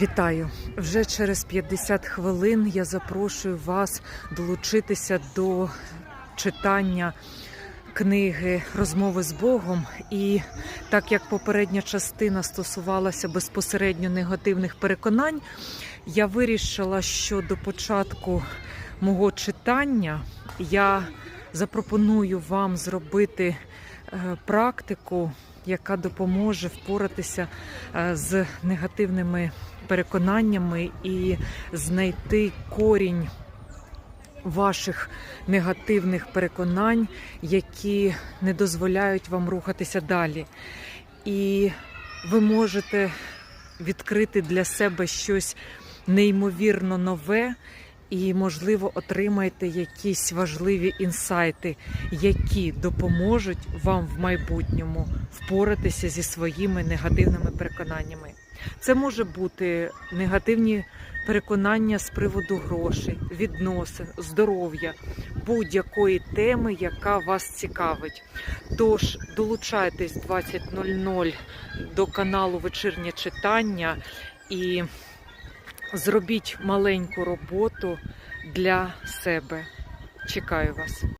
Вітаю! Вже через 50 хвилин я запрошую вас долучитися до читання книги Розмови з Богом. І так як попередня частина стосувалася безпосередньо негативних переконань, я вирішила, що до початку мого читання я запропоную вам зробити практику, яка допоможе впоратися е, з негативними переконаннями і знайти корінь ваших негативних переконань, які не дозволяють вам рухатися далі. І ви можете відкрити для себе щось неймовірно нове. І, можливо, отримаєте якісь важливі інсайти, які допоможуть вам в майбутньому впоратися зі своїми негативними переконаннями. Це може бути негативні переконання з приводу грошей, відносин, здоров'я, будь-якої теми, яка вас цікавить. Тож долучайтесь 20.00 до каналу Вечірнє читання і зробіть маленьку роботу для себе. Чекаю вас.